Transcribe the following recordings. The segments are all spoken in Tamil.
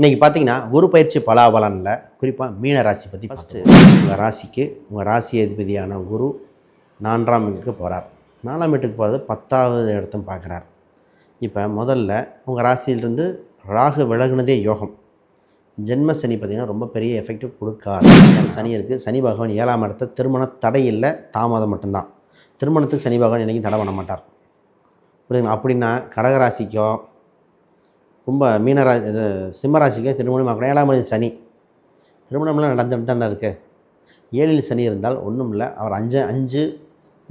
இன்றைக்கி பார்த்தீங்கன்னா குரு பயிற்சி பலாபலனில் குறிப்பாக மீன ராசி பற்றி ஃபஸ்ட்டு உங்கள் ராசிக்கு உங்கள் ராசி அதிபதியான குரு நான்காம் வீட்டுக்கு போகிறார் நாலாம் வீட்டுக்கு போகிறது பத்தாவது இடத்தையும் பார்க்குறார். இப்போ முதல்ல உங்கள் ராசியிலிருந்து ராகு விலகுனதே யோகம். ஜென்ம சனி பார்த்திங்கன்னா ரொம்ப பெரிய எஃபெக்டிவ் கொடுக்காது. சனி இருக்குது சனி பகவான் ஏழாம் இடத்த திருமண தடை இல்லை தாமதம் மட்டும்தான். திருமணத்துக்கு சனி பகவான் என்றைக்கும் தடை பண்ண மாட்டார். புரியுதுங்களா? அப்படின்னா கடகராசிக்கோ கும்ப மீனரா இது சிம்மராசிக்கோ திருமணம் ஆகணும். ஏழாம் மணி சனி. திருமணம்லாம் நடந்துட்டு தானே இருக்குது ஏழில் சனி இருந்தால் ஒன்றும் இல்லை. அவர் அஞ்சு அஞ்சு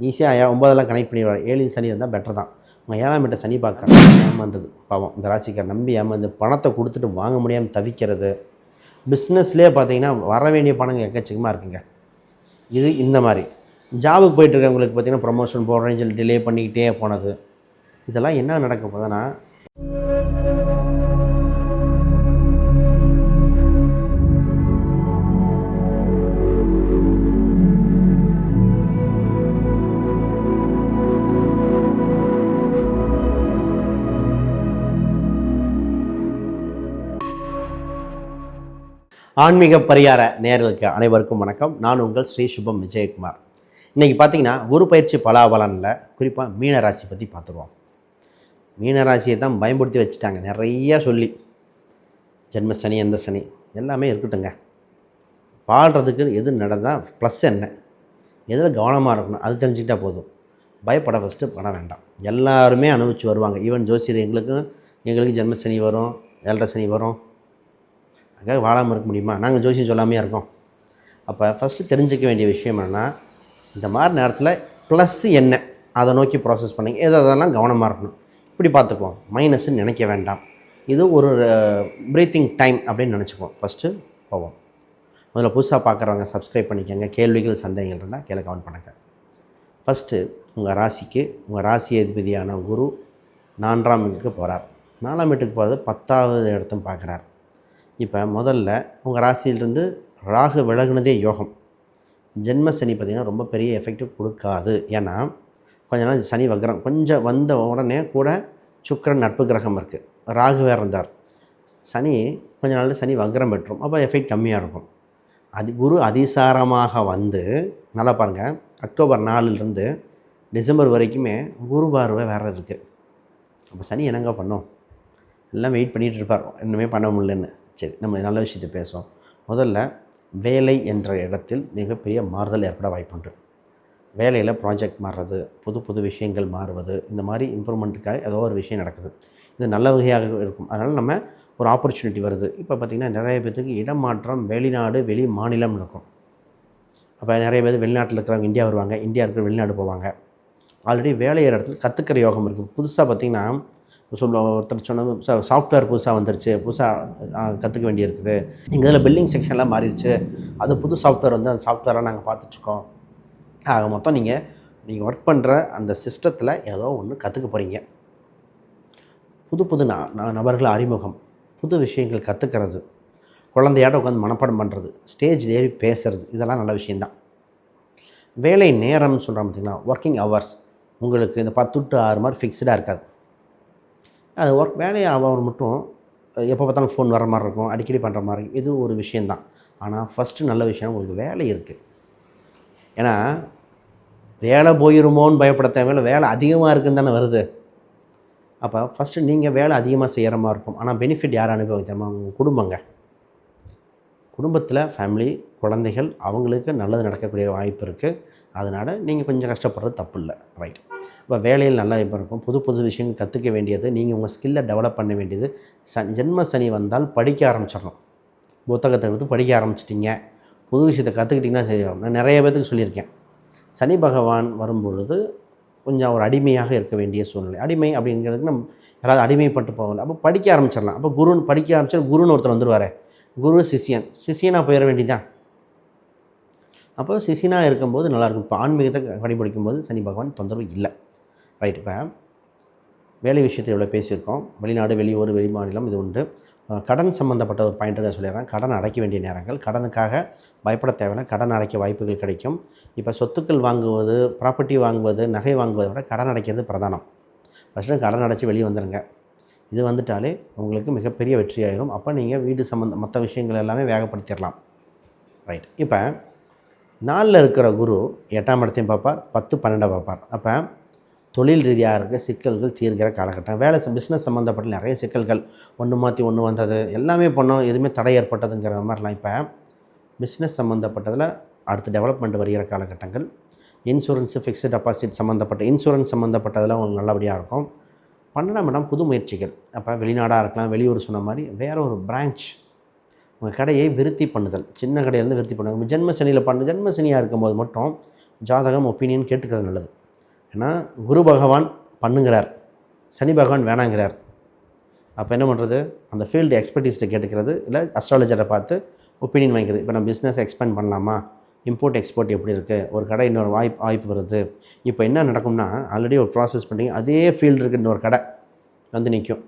ஈஸியாக ஒம்பதெல்லாம் கனெக்ட் பண்ணிடுவார். ஏழில் சனி இருந்தால் பெட்டர் தான். உங்கள் ஏழாம் வீட்டை சனி பார்க்க ஏமாந்தது. பாவம். இந்த ராசிக்கார் நம்பி ஏமாந்து பணத்தை கொடுத்துட்டு வாங்க முடியாமல் தவிக்கிறது. பிஸ்னஸ்லேயே பார்த்தீங்கன்னா வர வேண்டிய பணம் எக்கச்சக்கமாக இருக்குங்க. இது இந்த மாதிரி. ஜாபுக்கு போயிட்டுருக்கவங்களுக்கு பார்த்திங்கன்னா பார்த்தீங்கன்னா ப்ரொமோஷன் போடுறேன்னு சொல்லி டிலே பண்ணிக்கிட்டே போனது. இதெல்லாம் என்ன நடக்க போதுன்னா ஆன்மீக பரிகார நேர்களுக்கு அனைவருக்கும் வணக்கம். நான் உங்கள் ஸ்ரீ சுபம் விஜயகுமார். இன்றைக்கி பார்த்தீங்கன்னா குரு பயிற்சி பலாபலனில் குறிப்பாக மீனராசி பற்றி பார்த்துருவோம் மீனராசியை தான் பயன்படுத்தி வச்சுட்டாங்க. நிறைய சொல்லி. ஜென்ம சனி எந்த சனி எல்லாமே இருக்கட்டுங்க வாழ்கிறதுக்கு எது நடந்தால் ப்ளஸ் என்ன? எதில் கவனமாக இருக்கணும்? அது தெரிஞ்சுக்கிட்டா போதும். பயப்பட ஃபஸ்ட்டு பட வேண்டாம். எல்லாருமே அனுபவிச்சு வருவாங்க. ஈவன் ஜோசியர் எங்களுக்கும் எங்களுக்கு ஜென்ம சனி வரும் ஏழரை சனி வரும். அதுக்காக வாழாமல் இருக்க முடியுமா? நாங்கள் ஜோசியம் சொல்லாமையாக இருக்கோம். அப்போ ஃபஸ்ட்டு தெரிஞ்சிக்க வேண்டிய விஷயம் என்னென்னா இந்த மாதிரி நேரத்தில் ப்ளஸ் என்ன அதை நோக்கி ப்ராசஸ் பண்ணுங்க எது அதெல்லாம் கவனமாக இருக்கணும். இப்படி பார்த்துக்குவோம் மைனஸ்ன்னு நினைக்க வேண்டாம். இது ஒரு ப்ரீத்திங் டைம் அப்படின்னு நினச்சிக்குவோம். ஃபஸ்ட்டு போவோம். முதல்ல புதுசாக பார்க்குறவங்க சப்ஸ்கிரைப் பண்ணிக்கோங்க. கேள்விகள் சந்தேகங்கள் இருந்தால் கீழே கமெண்ட் பண்ணுங்கள் ஃபஸ்ட்டு உங்கள் ராசிக்கு உங்கள் ராசி அதிபதியான குரு நான்காம் வீட்டுக்கு போகிறார் நாலாம் வீட்டுக்கு போகிறது பத்தாவது இடத்தையும் பார்க்குறார். இப்போ முதல்ல உங்கள் ராசியிலிருந்து ராகு விலகுனதே யோகம். ஜென்ம சனி பார்த்திங்கன்னா ரொம்ப பெரிய எஃபெக்டிவ் கொடுக்காது. ஏன்னா கொஞ்ச நாள் சனி வக்ரம் கொஞ்சம் வந்த உடனே கூட சுக்கரன் நட்பு கிரகம் இருக்குது ராகு வேறு இருந்தார். சனி கொஞ்ச நாள் சனி வக்ரம் பெற்றும். அப்போ எஃபெக்ட் கம்மியாக இருக்கும். அது குரு அதிசாரமாக வந்து நல்லா பாருங்கள் அக்டோபர் நாலுலேருந்து டிசம்பர் வரைக்குமே குரு பார்வை வேறு இருக்குது அப்போ சனி என்னங்க பண்ணோம்? எல்லாம் வெயிட் பண்ணிகிட்டு இருப்பார். இன்னுமே பண்ண முடியலன்னு. சரி நம்ம நல்ல விஷயத்தை பேசுவோம். முதல்ல வேலை என்ற இடத்தில் மிகப்பெரிய மாறுதல் ஏற்பட வாய்ப்புண்டு வேலையில் ப்ராஜெக்ட் மாறுறது புது புது விஷயங்கள் மாறுவது இந்த மாதிரி இம்ப்ரூவ்மெண்ட்டுக்காக ஏதோ ஒரு விஷயம் நடக்குது. இது நல்ல வகையாக இருக்கும். அதனால் நம்ம ஒரு ஆப்பர்ச்சுனிட்டி வருது. இப்போ பார்த்திங்கன்னா நிறைய பேர்த்துக்கு இடமாற்றம் வெளிநாடு வெளி மாநிலம் இருக்கும். அப்போ நிறைய பேர் வெளிநாட்டில் இருக்கிறவங்க இந்தியா வருவாங்க இந்தியா இருக்கிற வெளிநாடு போவாங்க. ஆல்ரெடி வேலை இடத்துல கற்றுக்கிற யோகம் இருக்கும். புதுசாக பார்த்திங்கன்னா சொல்ல ஒருத்தர் சொன்ன சாஃப்ட்வேர் புதுசாக வந்துருச்சு புதுசாக கற்றுக்க வேண்டியிருக்குது. எங்கள் இதில் பில்டிங் செக்ஷன்லாம் மாறிடுச்சு. அது புது சாஃப்ட்வேர் வந்து அந்த சாஃப்ட்வேராக நாங்கள் பார்த்துட்ருக்கோம். ஆக மொத்தம் நீங்கள் நீங்கள் ஒர்க் பண்ணுற அந்த சிஸ்டத்தில் ஏதோ ஒன்று கற்றுக்க போகிறீங்க புது புது ந ந- நபர்கள் அறிமுகம். புது விஷயங்கள் கற்றுக்கிறது குழந்தையாட உட்காந்து மனப்பாடம் பண்ணுறது ஸ்டேஜ் ஏறி பேசுறது. இதெல்லாம் நல்ல விஷயந்தான் வேலை நேரம்னு சொல்கிறோம் பார்த்திங்கன்னா ஒர்க்கிங் ஹவர்ஸ் உங்களுக்கு இந்த பத்து டு ஆறு மாதிரி ஃபிக்ஸ்டாக இருக்காது. அது ஒர்க் வேலையை ஆகும் மட்டும் எப்போ பார்த்தாலும் ஃபோன் வர மாதிரி இருக்கும் அடிக்கடி பண்ணுற மாதிரி இருக்கும். இது ஒரு விஷயந்தான். ஆனால் ஃபஸ்ட்டு நல்ல விஷயம் உங்களுக்கு வேலை இருக்குது ஏன்னா வேலை போயிருமோன்னு பயப்பட தேவையில்ல வேலை அதிகமாக இருக்குன்னு தானே வருது. அப்போ ஃபஸ்ட்டு நீங்கள் வேலை அதிகமாக செய்கிற மாதிரி இருக்கும். ஆனால் பெனிஃபிட் யார் அனுபவிக்க தெரியுமா? உங்கள் குடும்பங்க. குடும்பத்தில் ஃபேமிலி குழந்தைகள் அவங்களுக்கு நல்லது நடக்கக்கூடிய வாய்ப்பு இருக்குது அதனால் நீங்கள் கொஞ்சம் கஷ்டப்படுறது தப்பு இல்லை ரைட் இப்போ வேலையில் நல்லா இப்போ இருக்கும். புது புது விஷயம் கற்றுக்க வேண்டியது நீங்கள் உங்கள் ஸ்கில்லை டெவலப் பண்ண வேண்டியது. சனி ஜென்ம சனி வந்தால் படிக்க ஆரம்பிச்சிடணும் புத்தகத்தை எடுத்து படிக்க ஆரம்பிச்சிட்டிங்க. புது விஷயத்தை கற்றுக்கிட்டிங்கன்னா சரியாகும் நான் நிறைய பேர்த்துக்கு சொல்லியிருக்கேன். சனி பகவான் வரும்பொழுது கொஞ்சம் ஒரு அடிமையாக இருக்க வேண்டிய சூழ்நிலை. அடிமை அப்படிங்கிறதுக்கு நம்ம யாராவது அடிமைப்பட்டு போகல. அப்போ படிக்க ஆரம்பிச்சிடலாம். அப்போ குருன்னு படிக்க ஆரம்பிச்சா குருன்னு ஒருத்தர் வந்துடுவார் குரு சிஷியன். சிஷியனாக போயிட வேண்டியதான் அப்போ சிஷியனாக இருக்கும்போது நல்லாயிருக்கும் இப்போ ஆன்மீகத்தை கடைபிடிக்கும் போது சனி பகவான் தொந்தரவு இல்லை. ரைட் இப்போ வேலை விஷயத்தை இவ்வளோ பேசியிருக்கோம். வெளிநாடு வெளியூர் வெளி மாநிலம் இது உண்டு. கடன் சம்மந்தப்பட்ட ஒரு பாயிண்ட்டை சொல்லிடுறேன். கடன் அடைக்க வேண்டிய நேரங்கள் கடனுக்காக பயப்பட தேவையில்லை கடன் அடைக்க வாய்ப்புகள் கிடைக்கும். இப்போ சொத்துக்கள் வாங்குவது ப்ராப்பர்ட்டி வாங்குவது நகை வாங்குவதை விட கடன் அடைக்கிறது பிரதானம். ஃபஸ்ட்டு கடன் அடைச்சி வெளியே வந்துடுங்க இது வந்துட்டாலே உங்களுக்கு மிகப்பெரிய வெற்றியாயிரும் அப்போ நீங்கள் வீடு சம்மந்த மற்ற விஷயங்கள் எல்லாமே வேகப்படுத்திடலாம். ரைட் இப்போ நாலில் இருக்கிற குரு எட்டாம் இடத்தையும் பார்ப்பார் பத்து பன்னெண்டை பார்ப்பார். அப்போ தொழில் ரீதியாக இருக்க சிக்கல்கள் தீர்கிற காலகட்டம். வேலை பிஸ்னஸ் சம்மந்தப்பட்ட நிறைய சிக்கல்கள். ஒன்று மாற்றி ஒன்று வந்தது. எல்லாமே பண்ணோம். எதுவுமே தடை ஏற்பட்டதுங்கிற மாதிரிலாம் இப்போ பிஸ்னஸ் சம்மந்தப்பட்டதில் அடுத்து டெவலப்மெண்ட் வருகிற காலகட்டங்கள். இன்சூரன்ஸு ஃபிக்ஸ்டு டெபாசிட் சம்மந்தப்பட்ட இன்சூரன்ஸ் சம்மந்தப்பட்டதெல்லாம் உங்களுக்கு நல்லபடியாக இருக்கும். பன்னெண்டாம் இடம் புது முயற்சிகள். அப்போ வெளிநாடாக இருக்கலாம் வெளியூர் சொன்ன மாதிரி வேறு ஒரு பிரான்ச் உங்கள் கடையை விருத்தி பண்ணுதல். சின்ன கடையிலேருந்து விருத்தி பண்ணுங்க. ஜென்ம சனியில் பண்ண ஜென்ம சனியாக இருக்கும்போது மட்டும் ஜாதகம் ஒப்பீனியன் கேட்டுக்கிறது நல்லது. ஏன்னா குரு பகவான் பண்ணுங்கிறார். சனி பகவான் வேணாங்கிறார். அப்போ என்ன பண்ணுறது அந்த ஃபீல்டு எக்ஸ்பர்டீஸ்ட்டு கேட்டுக்கிறது இல்லை அஸ்ட்ராலஜரை பார்த்து ஒப்பீனியன் வாங்கிக்கிறது. இப்போ நம்ம பிஸ்னஸ் எக்ஸ்பேண்ட் பண்ணலாமா? இம்போர்ட் எக்ஸ்போர்ட் எப்படி இருக்குது ஒரு கடை இன்னொரு வாய்ப்பு வாய்ப்பு வருது. இப்போ என்ன நடக்கும்னா ஆல்ரெடி ஒரு ப்ராசஸ் பண்ணி அதே ஃபீல்டு இருக்குது இன்னொரு கடை வந்து நிற்கும்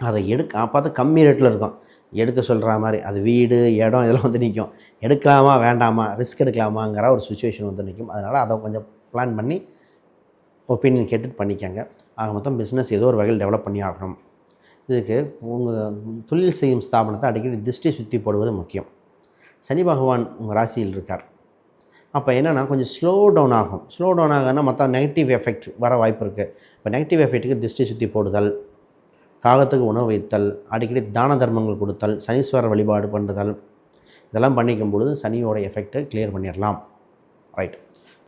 அதை எடுக்க பார்த்து கம்மி ரேட்டில் இருக்கும். எடுக்க சொல்கிற மாதிரி அது வீடு இடம் இதெல்லாம் வந்து நிற்கும் எடுக்கலாமா வேண்டாமா ரிஸ்க் எடுக்கலாமாங்கிற ஒரு சுச்சுவேஷன் வந்து நிற்கும் அதனால் அதை கொஞ்சம் பிளான் பண்ணி ஒப்பீனியன் கேட்டு பண்ணிக்கங்க. ஆக மொத்தம் பிஸ்னஸ் ஏதோ ஒரு வகையில் டெவலப் பண்ணி ஆகணும். இதுக்கு உங்கள் தொழில் செய்யும் ஸ்தாபனத்தை அடிக்கடி திருஷ்டி சுற்றி போடுவது முக்கியம். சனி பகவான் உங்கள் ராசியில் இருக்கார். அப்போ என்னென்னா கொஞ்சம் ஸ்லோ டவுன் ஆகும். ஸ்லோ டவுன் ஆகுன்னா மற்ற நெகட்டிவ் எஃபெக்ட் வர வாய்ப்பு இருக்குது இப்போ நெகட்டிவ் எஃபெக்ட்டுக்கு திருஷ்டி சுற்றி போடுதல் காகத்துக்கு உணவு வைத்தல் அடிக்கடி தான தர்மங்கள் கொடுத்தல் சனீஸ்வரர் வழிபாடு பண்ணுதல் இதெல்லாம் பண்ணிக்கும் பொழுது சனியோட எஃபெக்ட்டை கிளியர் பண்ணிடலாம் ரைட்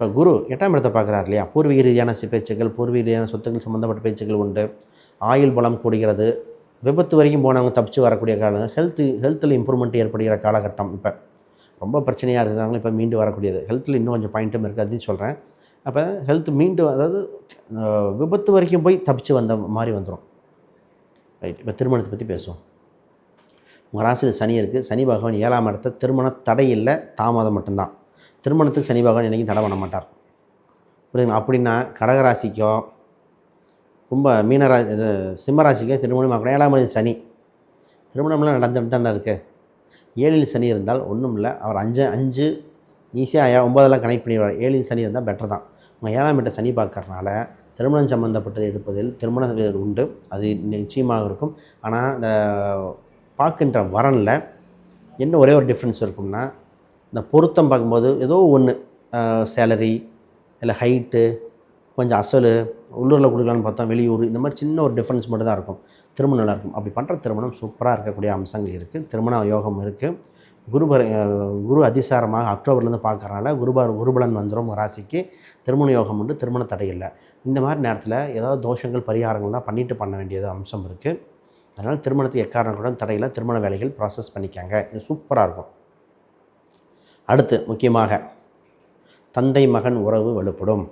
இப்போ குரு எட்டாம் இடத்தை பார்க்குறாரு இல்லையா? பூர்வீக ரீதியான பேச்சுக்கள் பூர்வீக ரீதியான சொத்துக்கள் சம்மந்தப்பட்ட பேச்சுக்கள் உண்டு. ஆயுள் பலம் கூடுகிறது. விபத்து வரைக்கும் போனவங்க தப்பிச்சு வரக்கூடிய காலம் ஹெல்த்து ஹெல்த்தில் இம்ப்ரூவ்மெண்ட் ஏற்படுகிற காலகட்டம் இப்போ. ரொம்ப பிரச்சனையாக இருந்தாங்களும் இப்போ மீண்டு வரக்கூடியது. ஹெல்த்தில் இன்னும் கொஞ்சம் பாயிண்ட்டும் இருக்குது அப்படின்னு சொல்கிறேன் அப்போ ஹெல்த் மீண்டு அதாவது விபத்து வரைக்கும் போய் தப்பிச்சு வந்த மாதிரி வந்துடும் ரைட் இப்போ திருமணத்தை பற்றி பேசுவோம். உங்கள் ராசியில் சனி இருக்குது சனி பகவான் ஏழாம் இடத்த திருமண தடை இல்லை தாமதம் மட்டும்தான். திருமணத்துக்கு சனி பகவான் என்றைக்கும் தடை பண்ண மாட்டார். புரியுதுங்களா? அப்படின்னா கடகராசிக்கோ கும்ப மீனரா இது சிம்மராசிக்கோ திருமணம் ஆகணும். ஏழாம் மணி சனி. திருமணம்லாம் நடந்துட்டு தானே இருக்குது ஏழில் சனி இருந்தால் ஒன்றும் இல்லை. அவர் அஞ்சு அஞ்சு ஈஸியாக ஒம்பதெல்லாம் கனெக்ட் பண்ணிடுவார். ஏழில் சனி இருந்தால் பெட்டர் தான். உங்கள் ஏழாம் வீட்டை சனி பார்க்கறனால திருமணம் சம்மந்தப்பட்டது எடுப்பதில் திருமணம் உண்டு. அது நிச்சயமாக இருக்கும். ஆனால் இந்த பார்க்கின்ற வரனில் என்ன ஒரே ஒரு டிஃப்ரென்ஸ் இருக்கும்னா இந்த பொருத்தம் பார்க்கும்போது ஏதோ ஒன்று சேலரி இல்லை ஹைட்டு கொஞ்சம் அசல் உள்ளூரில் கொடுக்கலான்னு பார்த்தா வெளியூர் இந்த மாதிரி சின்ன ஒரு டிஃப்ரென்ஸ் மட்டும் தான் இருக்கும். திருமணம் நல்லாயிருக்கும் அப்படி பண்ணுற திருமணம் சூப்பராக இருக்கக்கூடிய அம்சங்கள் இருக்குது திருமண யோகம் இருக்குது குருபர குரு அதிசாரமாக அக்டோபர்லேருந்து பார்க்கறனால குருபார் குருபலன் வந்துடும் ராசிக்கு. திருமண யோகம் உண்டு திருமண தடை இல்லை. இந்த மாதிரி நேரத்தில் ஏதாவது தோஷங்கள் பரிகாரங்கள் தான் பண்ணிட்டு பண்ண வேண்டியது அம்சம் இருக்குது அதனால் திருமணத்துக்கு எக்காரணம் கூட தடையில் திருமண வேலைகள் ப்ராசஸ் பண்ணிக்காங்க. இது சூப்பராக இருக்கும். அடுத்து முக்கியமாக தந்தை மகன் உறவு வலுப்படும்.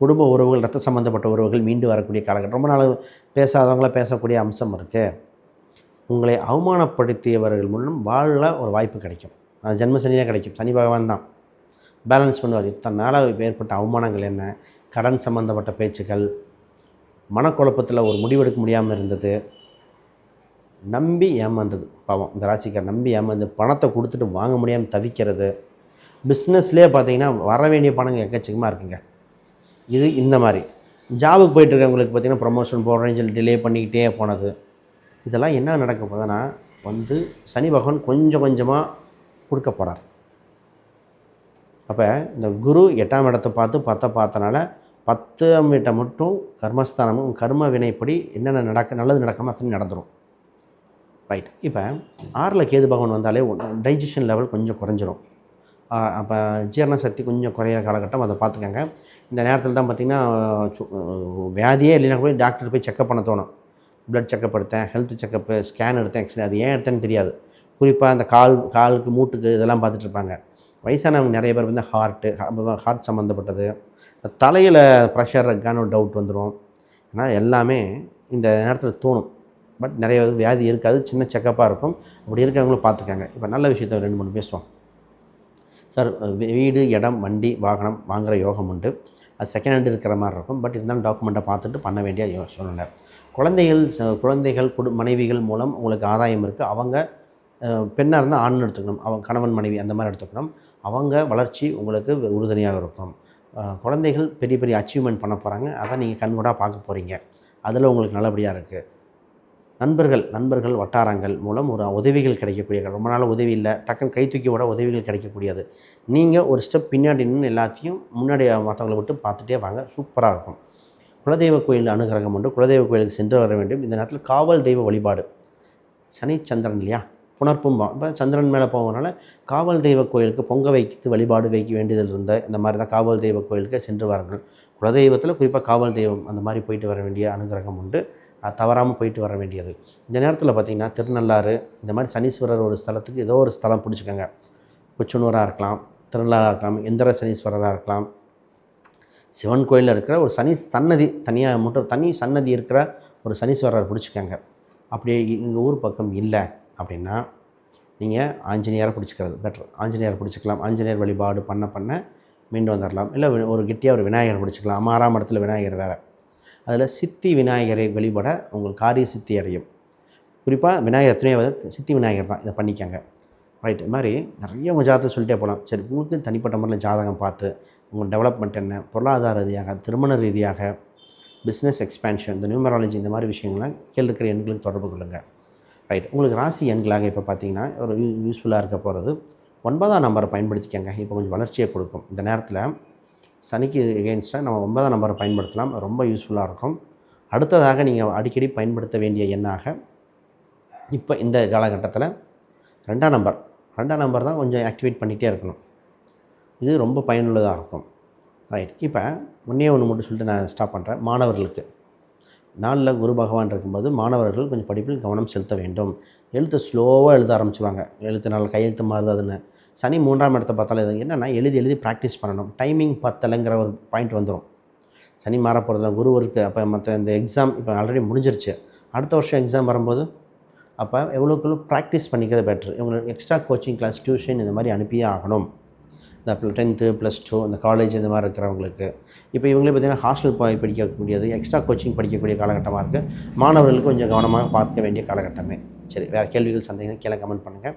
குடும்ப உறவுகள் ரத்த சம்பந்தப்பட்ட உறவுகள் மீண்டு வரக்கூடிய காலகட்டம். ரொம்ப நாள் பேசாதவங்கள பேசக்கூடிய அம்சம் இருக்குது உங்களை அவமானப்படுத்தியவர்கள் மூலம் வாழ ஒரு வாய்ப்பு கிடைக்கும். அது ஜென்ம சனியாக கிடைக்கும். சனி பகவான் தான். பேலன்ஸ் பண்ணுவார். இத்தனால் ஏற்பட்ட அவமானங்கள் என்ன? கடன் சம்பந்தப்பட்ட பேச்சுக்கள் மனக்குழப்பத்தில் ஒரு முடிவெடுக்க முடியாமல் இருந்தது. நம்பி ஏமாந்தது. பாவம் இந்த ராசிக்கார் நம்பி ஏமாந்து பணத்தை கொடுத்துட்டு வாங்க முடியாமல் தவிக்கிறது. பிஸ்னஸ்லேயே பார்த்தீங்கன்னா வர வேண்டிய பணங்கள் எக்கச்சக்கமாக இருக்குங்க. இது இந்த மாதிரி. ஜாபுக்கு போயிட்டுருக்கவங்களுக்கு பார்த்தீங்கன்னா ப்ரொமோஷன் போடுறேன்னு சொல்லி டிலே பண்ணிக்கிட்டே போனது. இதெல்லாம் என்ன நடக்க போகுதுன்னா வந்து சனி பகவான் கொஞ்சம் கொஞ்சமாக கொடுக்க போகிறார் அப்போ இந்த குரு எட்டாம் இடத்தை பார்த்து பத்தை பார்த்தனால பத்தாம் வீட்டை மட்டும் கர்மஸ்தானமும் கர்ம வினைப்படி என்னென்ன நடக்க நல்லது நடக்காமல் அத்தனை நடந்துடும் ரைட் இப்போ ஆறில் கேது பகவான் வந்தாலே டைஜஷன் லெவல் கொஞ்சம் குறைஞ்சிரும். அப்போ ஜீரண சக்தி கொஞ்சம் குறையிற காலகட்டம் அதை பார்த்துக்கங்க. இந்த நேரத்தில் தான் பார்த்திங்கன்னா சு- வியாதியே இல்லைன்னா கூட டாக்டர் போய் செக்கப் பண்ண தோணும். ப்ளட் செக்கப் எடுத்தேன் ஹெல்த் செக்கப்பு ஸ்கேன் எடுத்தேன் எக்ஸ்ரே அது ஏன் எடுத்தேன்னு தெரியாது. குறிப்பாக அந்த கால் காலுக்கு மூட்டுக்கு இதெல்லாம் பார்த்துட்டு இருப்பாங்க. வயசானவங்க நிறைய பேர் வந்து ஹார்ட்டு ஹார்ட் சம்மந்தப்பட்டது தலையில் ப்ரெஷர் இருக்கான்னு ஒரு டவுட் வந்துடும் ஏன்னா எல்லாமே இந்த நேரத்தில் தோணும். பட் நிறைய வியாதி இருக்காது சின்ன செக்கப்பாக இருக்கும். அப்படி இருக்கிறவங்களும் பார்த்துக்காங்க இப்போ நல்ல விஷயத்த ரெண்டு மூணு பேசுவோம் சார் வீடு இடம் வண்டி வாகனம் வாங்குகிற யோகம் உண்டு. அது செகண்ட் ஹேண்ட் இருக்கிற மாதிரி இருக்கும். பட் இருந்தாலும் டாக்குமெண்ட்டை பார்த்துட்டு பண்ண வேண்டிய யோ- சூழ்நிலை. குழந்தைகள் ச- குழந்தைகள் குடு மனைவிகள் மூலம் உங்களுக்கு ஆதாயம் இருக்குது அவங்க பெண்ணாக இருந்தால் ஆண் எடுத்துக்கணும். அவங்க கணவன் மனைவி அந்த மாதிரி எடுத்துக்கணும். அவங்க வளர்ச்சி உங்களுக்கு உறுதுணையாக இருக்கும். குழந்தைகள் பெரிய பெரிய அச்சீவ்மெண்ட் பண்ண போகிறாங்க அதை நீங்கள் கண்கூடாக பார்க்க போகிறீங்க அதில் உங்களுக்கு நல்லபடியாக இருக்குது நண்பர்கள் நண்பர்கள் வட்டாரங்கள் மூலம் ஒரு உதவிகள் கிடைக்கக்கூடிய ரொம்ப நாள் உதவி இல்லை. டக்குன்னு கை தூக்கி விட உதவிகள் கிடைக்கக்கூடியது. நீங்கள் ஒரு ஸ்டெப் பின்னாடி நின்று எல்லாத்தையும் முன்னாடி மற்றவங்களை விட்டு பார்த்துட்டே வாங்க. சூப்பராக இருக்கும். குலதெய்வ கோயில் அனுகிரகம் உண்டு. குலதெய்வ கோயிலுக்கு சென்று வர வேண்டும். இந்த நேரத்தில் காவல் தெய்வ வழிபாடு. சனி சந்திரன் இல்லையா? புனர்பும்பம். இப்போ சந்திரன் மேலே போகிறனால காவல் தெய்வ கோயிலுக்கு பொங்க வைத்து வழிபாடு வைக்க வேண்டியதில் இருந்த இந்த மாதிரி தான் காவல் தெய்வ கோயிலுக்கு சென்று வாருங்கள். குலதெய்வத்தில் குறிப்பாக காவல் தெய்வம் அந்த மாதிரி போயிட்டு வர வேண்டிய அனுகிரகம் உண்டு. அது தவறாமல் போயிட்டு வர வேண்டியது. இந்த நேரத்தில் பார்த்திங்கன்னா திருநள்ளாறு இந்த மாதிரி சனீஸ்வரர் ஒரு ஸ்தலத்துக்கு ஏதோ ஒரு ஸ்தலம் பிடிச்சிக்கோங்க. குச்சனூராக இருக்கலாம் திருநள்ளாராக இருக்கலாம் எந்திர சனீஸ்வரராக இருக்கலாம். சிவன் கோயிலில் இருக்கிற ஒரு சனி சன்னதி தனியாக மட்டும் தனி சன்னதி இருக்கிற ஒரு சனீஸ்வரர் பிடிச்சிக்கோங்க. அப்படி எங்கள் ஊர் பக்கம் இல்லை அப்படின்னா நீங்கள் ஆஞ்சநேயரை பிடிச்சிக்கிறது பெட்டர் ஆஞ்சநேயரை பிடிச்சிக்கலாம். ஆஞ்சநேயர் வழிபாடு பண்ண பண்ண மீண்டு வந்துடலாம் இல்லை ஒரு கெட்டியாக ஒரு விநாயகர் பிடிச்சிக்கலாம். அமாராம் இடத்துல விநாயகர் வேறு. அதில் சித்தி விநாயகரை வழிபட உங்கள் காரிய சித்தி அடையும். குறிப்பாக விநாயகர் எத்தனையோ சித்தி விநாயகர் தான் இதை பண்ணிக்கங்க. ரைட் இது மாதிரி நிறைய உங்கள் ஜாதகத்தை சொல்லிட்டே போகலாம். சரி உங்களுக்கு தனிப்பட்ட முறையில் ஜாதகம் பார்த்து உங்கள் டெவலப்மெண்ட் என்ன பொருளாதார ரீதியாக திருமண ரீதியாக பிஸ்னஸ் எக்ஸ்பேன்ஷன் இந்த நியூமராலஜி இந்த மாதிரி விஷயங்கள்லாம் கீழே இருக்கிற எண்களுக்கு தொடர்பு கொள்ளுங்கள் ரைட் உங்களுக்கு ராசி எண்களாக இப்போ பார்த்தீங்கன்னா ஒரு யூ யூஸ்ஃபுல்லாக இருக்க போகிறது ஒன்பதாம் நம்பரை பயன்படுத்திக்கங்க. இப்போ கொஞ்சம் வளர்ச்சியை கொடுக்கும். இந்த நேரத்தில் சனிக்கு எகேன்ஸ்டாக நம்ம ஒன்பதாம் நம்பரை பயன்படுத்தலாம். ரொம்ப யூஸ்ஃபுல்லாக இருக்கும். அடுத்ததாக நீங்கள் அடிக்கடி பயன்படுத்த வேண்டிய எண்ணாக இப்போ இந்த காலகட்டத்தில் ரெண்டாம் நம்பர். ரெண்டாம் நம்பர் தான் கொஞ்சம் ஆக்டிவேட் பண்ணிகிட்டே இருக்கணும். இது ரொம்ப பயனுள்ளதாக இருக்கும். ரைட் இப்போ முன்னே ஒன்று மட்டும் சொல்லிட்டு நான் ஸ்டாப் பண்ணுறேன் மாணவர்களுக்கு. நாளில் குரு பகவான் இருக்கும்போது மாணவர்கள் கொஞ்சம் படிப்பில் கவனம் செலுத்த வேண்டும். எழுத்து ஸ்லோவாக எழுத ஆரம்பிச்சுவாங்க எழுத்து நாள் கையெழுத்து மாறுது அதுன்னு. சனி மூன்றாம் இடத்தை பார்த்தாலும் இது என்னென்னா எழுதி எழுதி ப்ராக்டிஸ் பண்ணணும். டைமிங் பத்தலைங்கிற ஒரு பாயிண்ட் வந்துடும் சனி மாற போகிறதுல குரு இருக்குது அப்போ மற்ற இந்த எக்ஸாம் இப்போ ஆல்ரெடி முடிஞ்சிருச்சு. அடுத்த வருஷம் எக்ஸாம் வரும்போது அப்போ எவ்வளோக்குள்ள ப்ராக்டிஸ் பண்ணிக்கிறது பெட்ரு இவங்களுக்கு எக்ஸ்ட்ரா கோச்சிங் கிளாஸ் டியூஷன் இந்த மாதிரி அனுப்பியே ஆகணும். இந்த டென்த்து ப்ளஸ் டூ இந்த காலேஜ் இந்த மாதிரி இருக்கிறவங்களுக்கு. இப்போ இவங்களே பார்த்திங்கன்னா ஹாஸ்டல் போய் படிக்கக்கூடியது எக்ஸ்ட்ரா கோச்சிங் படிக்கக்கூடிய காலகட்டமாக இருக்குது மாணவர்களுக்கு கொஞ்சம் கவனமாக பார்த்துக்க வேண்டிய காலகட்டமே. சரி வேறு கேள்விகள் சந்தேகம் கீழே கமெண்ட் பண்ணுங்கள்